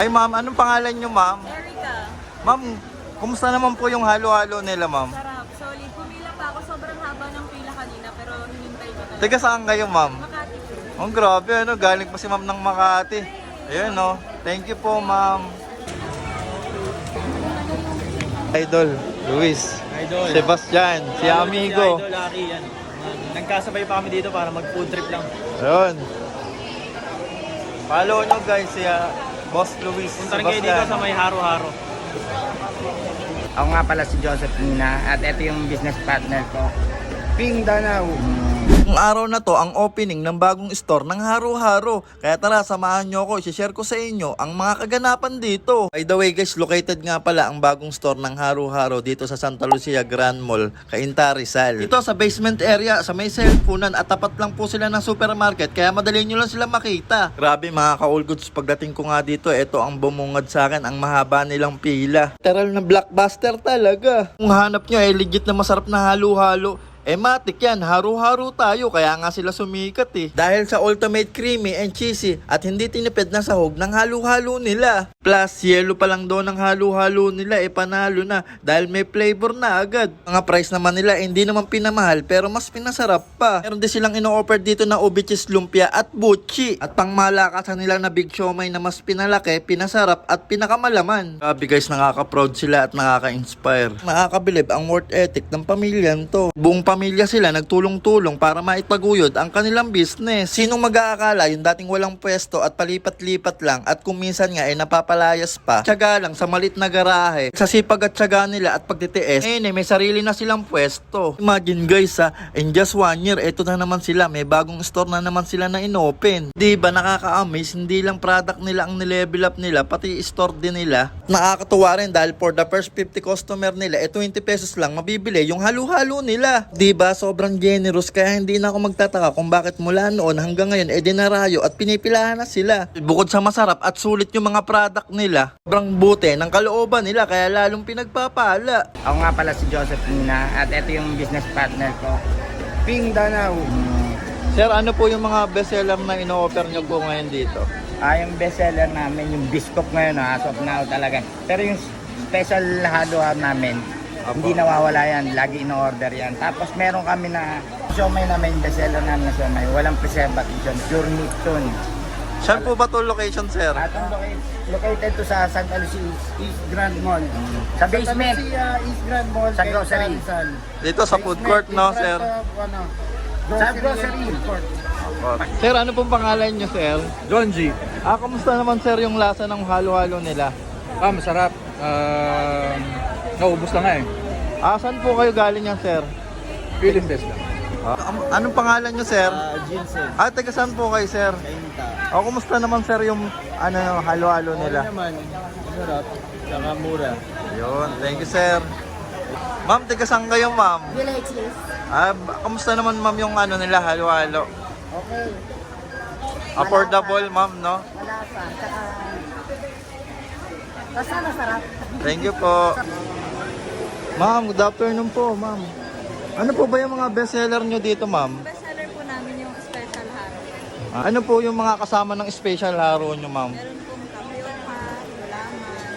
Ay ma'am, anong pangalan nyo ma'am? Erica, Ma'am, kumusta naman po yung halo-halo nila ma'am? sarap. Solid. Pumila pa ako. Sobrang haba ng pila kanina pero hinintay ko talaga. Taga saan kayo ma'am? Makati po. Ang grabe ano, galing pa si ma'am ng Makati. Ayun no. Thank you po ma'am. Idol, Luis, Idol. Sebastian, si Amigo. Si Idol Aki yan. Nagkasabay pa kami dito para mag food trip lang. Ayun. Follow nyo guys si ah, Boss Luis Punta rin kayo dito sa may haro-haro. Ako nga pala si Joseph Nina at ito yung business partner ko. Ping Danau. Ang araw na to ang opening ng bagong store ng Haro Haro. Kaya tara, samahan nyo ako. I-share ko sa inyo ang mga kaganapan dito. By the way guys, located nga pala ang bagong store ng Haro Haro dito sa Santa Lucia Grand Mall, Cainta Rizal. Ito sa basement area, sa may cellphone at tapat lang po sila ng supermarket. Kaya madali nyo lang sila makita. Grabe mga ka-all goods, pagdating ko nga dito, ito ang bumungad sa akin, ang mahaba nilang pila. Literal na blockbuster talaga. Kung hanap nyo ay legit na masarap na halo-halo, eh matik yan, haru-haro tayo kaya nga sila sumikat eh. Dahil sa ultimate creamy and cheesy at hindi tinipid na sahog ng halo-halo nila. Plus, yelo pa lang doon ng halo-halo nila eh panalo na dahil may flavor na agad. Mga price naman nila eh, hindi naman pinamahal pero mas pinasarap pa. Meron din silang ino-offer dito na ubi cheese lumpia at buchi. At pang malakasan nila na big siomay na mas pinalaki, pinasarap at pinakamalaman. Grabe guys, nakaka-proud sila at nakaka-inspire. Nakakabilib ang worth ethic ng pamilyan to. Buong pamilya sila nagtulong-tulong para maitaguyod ang kanilang business. Sinong mag-aakala yung dating walang pwesto at palipat-lipat lang at kung minsan nga ay napapalayas pa, tsaga lang sa malit na garahe. Sa sipag at tsaga nila at pagtitiis, eh may sarili na silang pwesto. Imagine guys ha, in just one year, eto na naman sila, may bagong store na naman sila na inopen. Di ba nakaka-amaze, hindi lang product nila ang nilevel up nila, pati store din nila. Nakakatuwa rin dahil for the first 50 customer nila, eh 20 pesos lang mabibili yung halo-halo nila. Di ba sobrang generous kaya hindi na ako magtataka kung bakit mula noon hanggang ngayon eh dinarayo at pinipilahan na sila. Bukod sa masarap at sulit yung mga product nila, sobrang buti ng kalooban nila kaya lalong pinagpapala. Ako nga pala si Joseph Nina at ito yung business partner ko. Ping Danau. Sir, ano po yung mga bestseller na ino-offer nyo po ngayon dito? Ah, yung bestseller namin, yung biscuit ngayon, ah, as of now talaga. Pero yung special halo namin, Apo. hindi nawawala yan. Lagi in-order yan. Tapos meron kami na siomay namin, bestseller namin na siomay. Walang preservation, pure meat yun. Saan po ba to location, sir? At ang located, located to sa Santa Lucia East Grand Mall. Sa basement. Santa Lucia East Grand Mall. Sa kay grocery. Rizal. Dito sa food court, no, sir? front of, ano, Sa grocery food court. Sir, ano pong pangalan nyo, sir? John G. Ah, kamusta naman, sir, yung lasa ng halo-halo nila? Ah, masarap. Um, naubos lang nga eh. Ah, saan po kayo galing yan, sir? Feeling test lang. Ah, am- anong pangalan nyo, sir? Jensen. Ah, taga saan po kayo, sir? Kainta. Ah, kumusta naman, sir, yung ano, halo-halo nila? naman, masarap. Saka mura. Yun, thank you, sir. Ma'am, taga saan kayo, ma'am? Villages. Ah, b- kamusta naman, ma'am, yung ano nila, halo-halo? Okay. Affordable, ma'am, no? Malasa. Tsaka... Basta masarap. Thank you po. Ma'am, good afternoon po, ma'am. Ano po ba yung mga bestseller nyo dito, ma'am? Bestseller po namin yung special haro. Ah, Ano po yung mga kasama ng special haro nyo, ma'am? Meron pong tapioca, gulaman,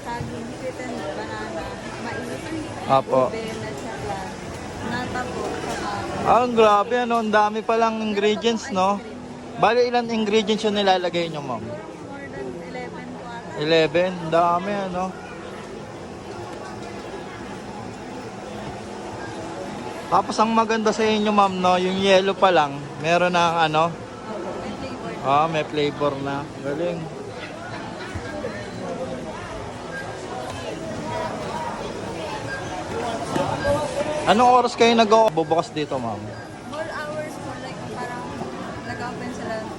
saging, sweet and banana, mais, Apo. ube, lechera, nata po, saka Ah, ang grabe, ano? Ang dami palang ingredients, no? Bali, ilan ingredients yung nilalagay nyo, ma'am? more than 11 po ata. 11? Ang dami, ano? Tapos ang maganda sa inyo, ma'am, no? Yung yellow pa lang, meron na ano? Opo, may flavor. Na. Galing. Anong oras kayo nag-bubukas dito, ma'am? More hours po, like parang nag-open sila ng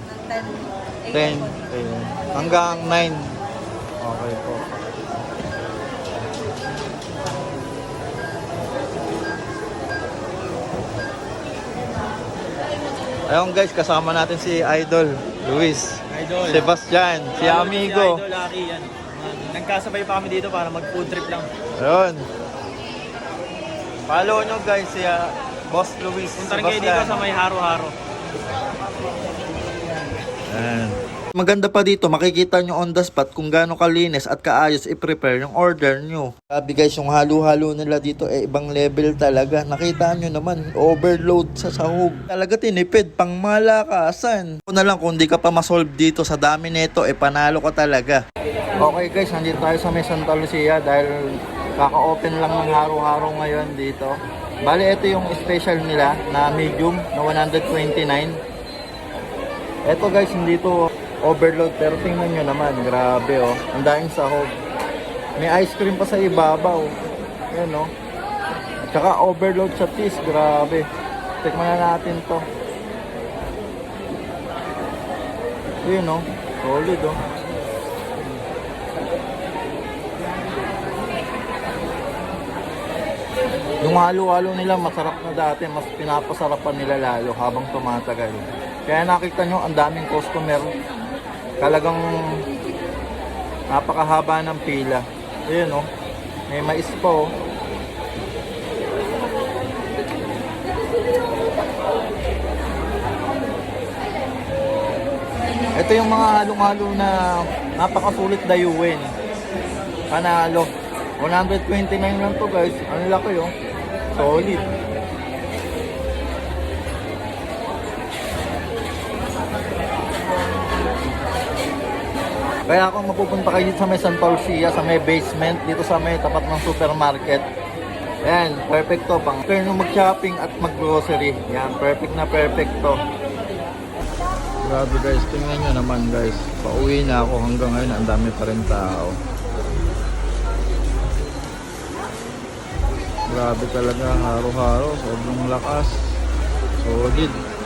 10 10. a.m. po. Ayun. Hanggang 9. Okay po. Ayun guys, kasama natin si Idol, Luis, Idol. Sebastian, si Amigo. Si Idol Aki yan. Nagkasabay pa kami dito para mag food trip lang. Ayun. Follow nyo guys si ah, Boss Luis Punta rin kayo dito sa may haro-haro. Ayan. Maganda pa dito, makikita nyo on the spot kung gaano kalinis at kaayos i-prepare yung order nyo. Sabi guys, yung halo-halo nila dito eh ibang level talaga. Nakita nyo naman, overload sa sahog. Talaga tinipid, pang malakasan. Kung na lang, kung di ka pa masolve dito sa dami nito, eh panalo ka talaga. Okay guys, nandito tayo sa may Santa Lucia dahil kaka-open lang ng haro-haro ngayon dito. Bali, ito yung special nila na medium na 129. Ito guys, hindi to overload pero tingnan nyo naman, grabe oh. Ang daming sahog. May ice cream pa sa ibabaw. Yan oh. At saka overload sa cheese, grabe. Tikman na natin to. Yun oh, solid oh. Yung halo-halo nila masarap na dati, mas pinapasarapan nila lalo habang tumatagal. Kaya nakita nyo, ang daming customer. Talagang napakahaba ng pila. Ayun oh, may mais pa oh. Ito yung mga halong-halo na napakasulit dayuin. Panalo. 129 lang to guys. Ang laki oh. Solid. Kaya kung mapupunta kayo dito sa may Santa Lucia, sa may basement, dito sa may tapat ng supermarket, Ayan, perfect to. Pang nung mag-shopping at mag-grocery. Yan, perfect na perfect. Grabe guys, tingnan nyo naman guys. Pauwi na ako hanggang ngayon, ang dami pa rin tao. Grabe talaga, haro-haro, sobrang lakas. Solid.